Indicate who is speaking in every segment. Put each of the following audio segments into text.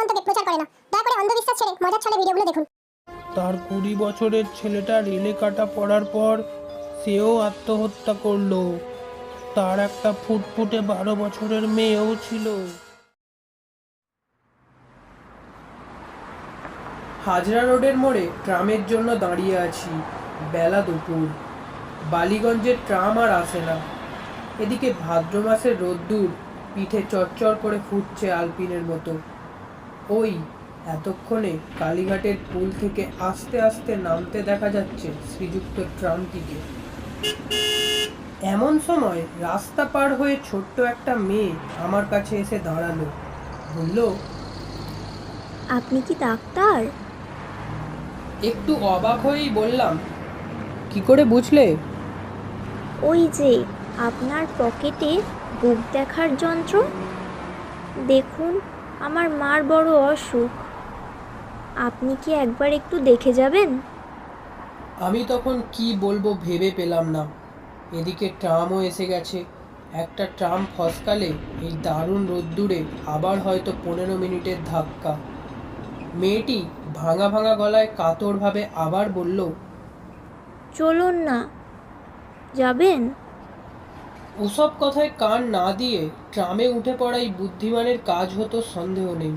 Speaker 1: মন্তব্যে প্রচার করে না। দয়া করে অন্ধবিশ্বাস ছেড়ে মজার ছলে ভিডিওগুলো দেখুন।
Speaker 2: তার কুড়ি বছরের ছেলেটা রেলে কাটা পড়ার পর সেও আত্মহত্যা করল। তার একটা ফুটফুটে বারো বছরের মেয়েও ছিল। হাজরা রোডের মোড়ে ট্রামের জন্য দাঁড়িয়ে আছি, বেলা দুপুর। বালিগঞ্জের ট্রাম আর আসে না। এদিকে ভাদ্র মাসের রোদ্দুর পিঠে চচ্চর করে ফুটছে আলপিনের মতো। ওই এতক্ষণে কালীঘাটের পুল থেকে আস্তে আস্তে নামতে দেখা যাচ্ছে শ্রীযুক্ত ট্রামটিকে। এমন সময় রাস্তা পার হয়ে ছোট্ট একটা মেয়ে আমার কাছে এসে দাঁড়াল। বলল
Speaker 3: আপনি কি ডাক্তার?
Speaker 2: একটু অবাক হয়েই বললাম কি করে বুঝলে?
Speaker 3: ওই যে আপনার পকেটে বুক দেখার যন্ত্র। দেখুন আমার মার বড় অসুখ। আপনি কি একবার একটু দেখে যাবেন?
Speaker 2: আমি তখন কি বলব ভেবে পেলাম না। এদিকে ট্রামও এসে গেছে। একটা ট্রাম ফসকালে এই দারুণ রোদ্দুরে আবার হয়তো পনেরো মিনিটের ধাক্কা। মেয়েটি ভাঙা ভাঙা গলায় কাতরভাবে আবার বলল
Speaker 3: চলুন না যাবেন?
Speaker 2: ওসব কথায় কান না দিয়ে ট্রামে উঠে পড়াই বুদ্ধিমানের কাজ হতো সন্দেহ নেই।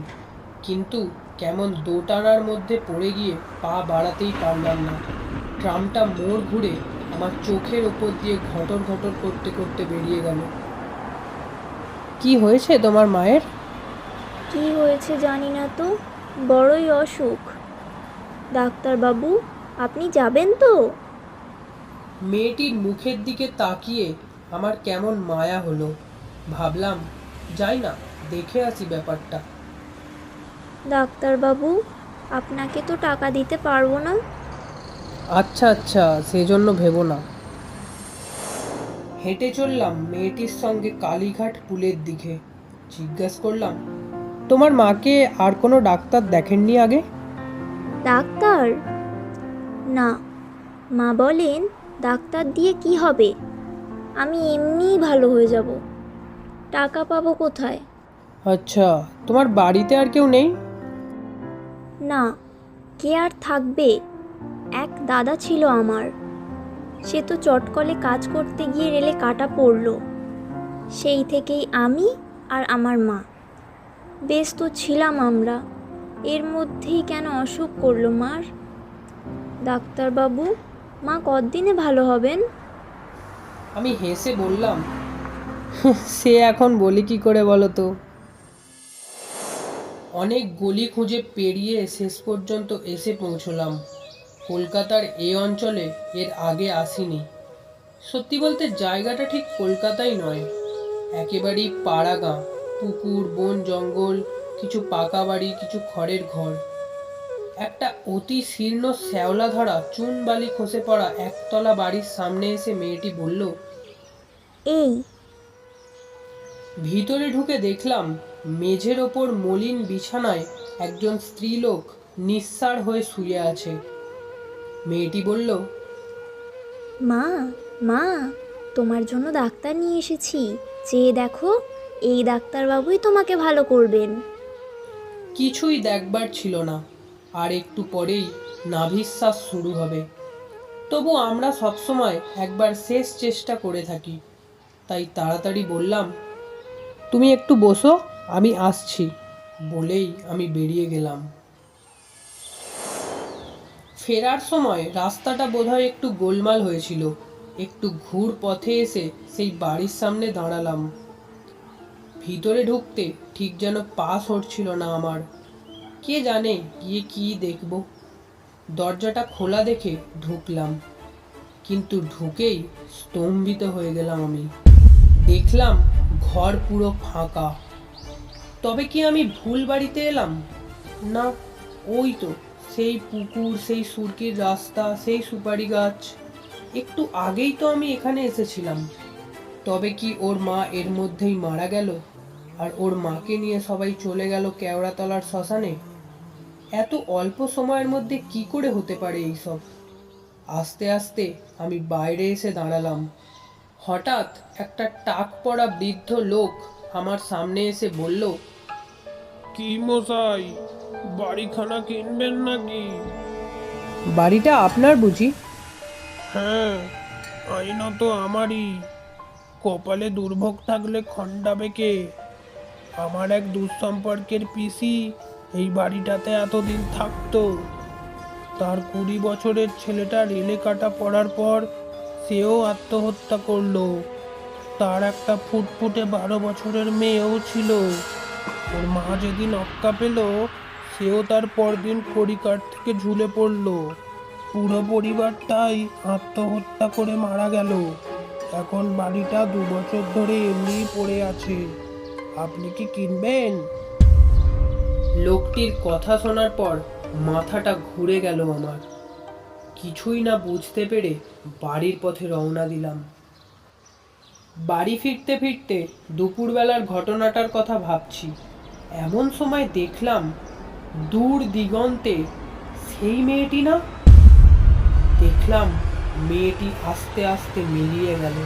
Speaker 2: কিন্তু কেমন দোটানার মধ্যে পড়ে গিয়ে পা বাড়াতেই পারলাম না। ট্রামটা মোড় ঘুরে আমার চোখের ওপর দিয়ে ঘটর ঘটর করতে করতে বেরিয়ে গেল। কি হয়েছে তোমার মায়ের?
Speaker 3: কি হয়েছে জানি না তো বড়ই অসুখ। ডাক্তারবাবু আপনি যাবেন তো?
Speaker 2: মেয়েটির মুখের দিকে তাকিয়ে আমার কেমন মায়া হলো। ভাবলাম যাই না দেখে আসি ব্যাপারটা।
Speaker 3: ডাক্তারবাবু আপনাকে তো টাকা দিতে পারব না।
Speaker 2: আচ্ছা আচ্ছা সেজন্য ভেবো না। হেঁটে চললাম মেয়েটির সঙ্গে কালীঘাট পুলের দিকে। জিজ্ঞাসা করলাম তোমার মাকে আর কোনো ডাক্তার দেখেননি আগে?
Speaker 3: ডাক্তার? না। মা বলেন ডাক্তার দিয়ে কি হবে? আমি এমনিই ভালো হয়ে যাব। টাকা পাবো কোথায়?
Speaker 2: আচ্ছা তোমার বাড়িতে আর কেউ নেই?
Speaker 3: না কে আর থাকবে? এক দাদা ছিল আমার। সে তো চটকলে কাজ করতে গিয়ে রেলে কাটা পড়ল। সেই থেকেই আমি আর আমার মা। বেশ তো ছিলাম আমরা। এর মধ্যেই কেন অসুখ করল মার? ডাক্তারবাবু মা কদিনে ভালো হবেন?
Speaker 2: আমি হেসে বললাম সে এখন বলি কি করে বলো তো অনেক গলি খুঁজে পেরিয়ে শেষ পর্যন্ত এসে পৌঁছলাম। কলকাতার এ অঞ্চলে এর আগে আসিনি। সত্যি বলতে জায়গাটা ঠিক কলকাতাই নয়। একেবারেই পাড়া গাঁ পুকুর, বন জঙ্গল, কিছু পাকা বাড়ি, কিছু খড়ের ঘর। একটা অতি শীর্ণ শ্যাওলা ধরা চুন বালি খসে পড়া একতলা বাড়ির সামনে এসে মেয়েটি বলল,
Speaker 3: এই
Speaker 2: ভিতরে ঢুকে দেখলাম মেঝের ওপর মলিন বিছানায় একজন স্ত্রীলোক নিঃসার হয়ে শুয়ে আছে। মেয়েটি বলল
Speaker 3: মা মা তোমার জন্য ডাক্তার নিয়ে এসেছি। চেয়ে দেখো এই ডাক্তারবাবুই তোমাকে ভালো করবেন।
Speaker 2: কিছুই দেখবার ছিল না আর একটু পরেই নাভিশ্বাস শুরু হবে। তবু আমরা সবসময় একবার শেষ চেষ্টা করে থাকি তাই তাড়াতাড়ি বললাম তুমি একটু বসো, আমি আসছি। বলেই আমি বেরিয়ে গেলাম। ফেরার সময় রাস্তাটা বোধহয় একটু গোলমাল হয়েছিল। একটু ঘুর পথে এসে সেই বাড়ির সামনে দাঁড়ালাম। ভিতরে ঢুকতে ঠিক যেন পা সরছিল না আমার। কে জানে গিয়ে কি দেখব। দরজাটা খোলা দেখে ঢুকলাম। কিন্তু ঢুকেই স্তম্ভিত হয়ে গেলাম আমি। দেখলাম ঘর পুরো ফাঁকা। তবে কি আমি ভুল বাড়িতে এলাম? না, ওই তো, সেই পুকুর, সেই সুরকির রাস্তা, সেই সুপারি গাছ। একটু আগেই তো আমি এখানে এসেছিলাম। তবে কি ওর মা এর মধ্যেই মারা গেল? আর ওর মাকে নিয়ে সবাই চলে গেল কেওড়াতলার শ্মশানে? এত অল্প সময়ের মধ্যে কি করে হতে পারে এইসব? আস্তে আস্তে আমি বাইরে এসে দাঁড়ালাম। হঠাৎ একটা টাক পড়া বৃদ্ধ লোক আমার সামনে এসে বলল
Speaker 4: কি মশাই বাড়িখানা কিনবেন নাকি?
Speaker 2: বাড়িটা আপনার বুঝি?
Speaker 4: হ্যাঁ আইনত আমারই। কপালে দুর্ভোগ থাকলে খণ্ডাবে কে? আমার এক দুঃসম্পর্কের পিসি এই বাড়িটাতে এতদিন থাকতো। তার কুড়ি বছরের ছেলেটা রেলে কাটা পড়ার পর সেও আত্মহত্যা করল। তার একটা ফুটফুটে বারো বছরের মেয়েও ছিল। ওর মা যেদিন অক্কা পেল, সেও তার পরদিন কড়িকাঠ থেকে ঝুলে পড়ল। পুরো পরিবারটাই আত্মহত্যা করে মারা গেল। এখন বাড়িটা দু বছর ধরে এমনিই পড়ে আছে। আপনি কি কিনবেন?
Speaker 2: লোকটির কথা শোনার পর মাথাটা ঘুরে গেল আমার। কিছুই না বুঝতে পেরে বাড়ির পথে রওনা দিলাম। বাড়ি ফিরতে ফিরতে দুপুরবেলার ঘটনাটার কথা ভাবছি। এমন সময় দেখলাম দূর দিগন্তে সেই মেয়েটি না? দেখলাম মেয়েটি আস্তে আস্তে মিলিয়ে গেল।